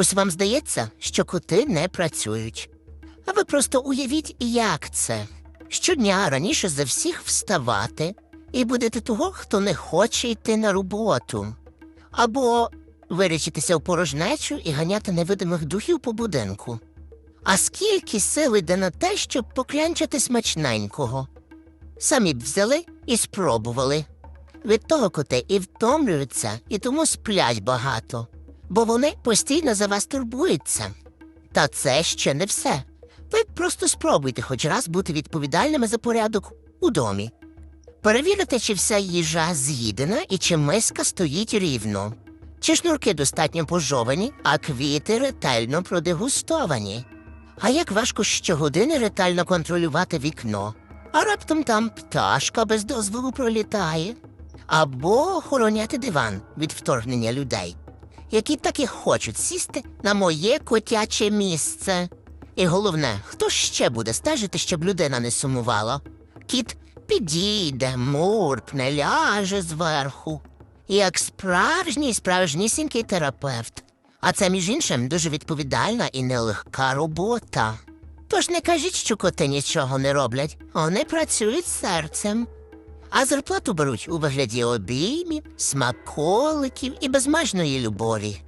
Ось вам здається, що коти не працюють. А ви просто уявіть, як це. Щодня раніше за всіх вставати і будете того, хто не хоче йти на роботу. Або вирічитися в порожнечу і ганяти невидимих духів по будинку. А скільки сил йде на те, щоб поклянчити смачненького? Самі б взяли і спробували. Від того коти і втомлюються, і тому сплять багато, бо вони постійно за вас турбуються. Та це ще не все. Ви просто спробуйте хоч раз бути відповідальними за порядок у домі. Перевірте, чи вся їжа з'їдена і чи миска стоїть рівно. Чи шнурки достатньо пожовані, а квіти ретельно продегустовані. А як важко щогодини ретельно контролювати вікно, а раптом там пташка без дозволу пролітає, або охороняти диван від вторгнення людей, які так і хочуть сісти на моє котяче місце. І головне, хто ще буде стежити, щоб людина не сумувала? Кіт підійде, муркне, ляже зверху, як справжній справжнісінький терапевт. А це, між іншим, дуже відповідальна і нелегка робота. Тож не кажіть, що коти нічого не роблять, вони працюють серцем. А зарплату беруть у вигляді обіймів, смаколиків і безмежної любові.